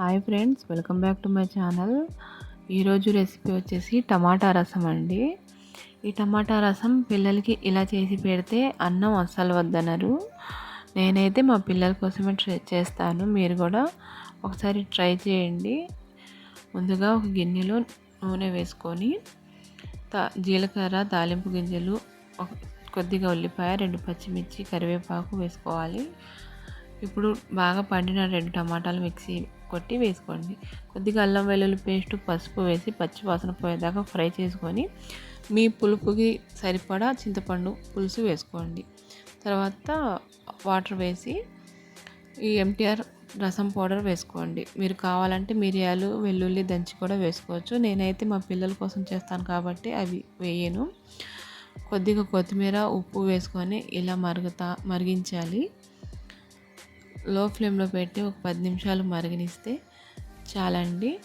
Hi friends welcome back to my channel ఈరోజు recipe వచ్చేసి tomato రసం అండి. ఈ టమాటా రసం పిల్లలకి ఇలా చేసి పెడితే అన్నం అస్సలు వద్దనరు. నేనైతే మా పిల్లల కోసమే ట్రై చేస్తాను. మీరు కూడా ఒకసారి ట్రై చేయండి. ముందుగా ఒక గిన్నెలో నూనె వేసుకొని తా జీలకర్ర తాలింపు గింజలు కొద్దిగా ఉల్లిపాయ రెండు పచ్చిమిర్చి కరివేపాకు వేసుకోవాలి. ఇప్పుడు బాగా పండిన రెండు టమాటాలు మిక్సీ కొట్టి వేసుకోండి. కొద్దిగా అల్లం వెల్లుల్లి పేస్ట్ పసుపు వేసి పచ్చి వాసన పోయేదాకా ఫ్రై చేసుకొని మీ పులుపుకి సరిపడా చింతపండు పులుసు వేసుకోండి. తర్వాత వాటర్ వేసి ఈ ఎంటీఆర్ రసం పౌడర్ వేసుకోండి. మీరు కావాలంటే మిరియాలు వెల్లుల్లి దంచి కూడా వేసుకోవచ్చు. నేనైతే మా పిల్లల కోసం చేస్తాను కాబట్టి అవి వేయను. కొద్దిగా కొత్తిమీర ఉప్పు వేసుకొని ఇలా మరుగుతా మరిగించాలి. లో ఫ్లేమ్లో పెట్టి ఒక పది నిమిషాలు మరిగనిస్తే చాలండి.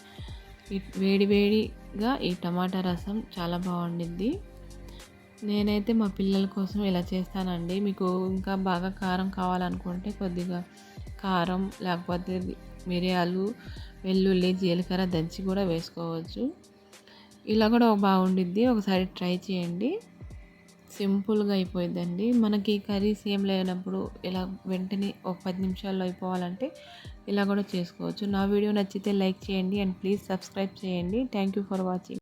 వేడి వేడిగా ఈ టమాటా రసం చాలా బాగుండిద్ది. నేనైతే మా పిల్లల కోసం ఇలా చేస్తానండి. మీకు ఇంకా బాగా కారం కావాలనుకుంటే కొద్దిగా కారం లేకపోతే మిరియాలు వెల్లుల్లి జీలకర్ర దంచి కూడా వేసుకోవచ్చు. ఇలా కూడా బాగుండిద్ది. ఒకసారి ట్రై చేయండి. సింపుల్గా అయిపోయిందండి మనకి కర్రీస్ ఏం లేనప్పుడు ఇలా వెంటనే ఒక పది నిమిషాల్లో అయిపోవాలంటే ఇలా కూడా చేసుకోవచ్చు. నా వీడియో నచ్చితే లైక్ చేయండి అండ్ ప్లీజ్ సబ్స్క్రైబ్ చేయండి. Thank you for watching.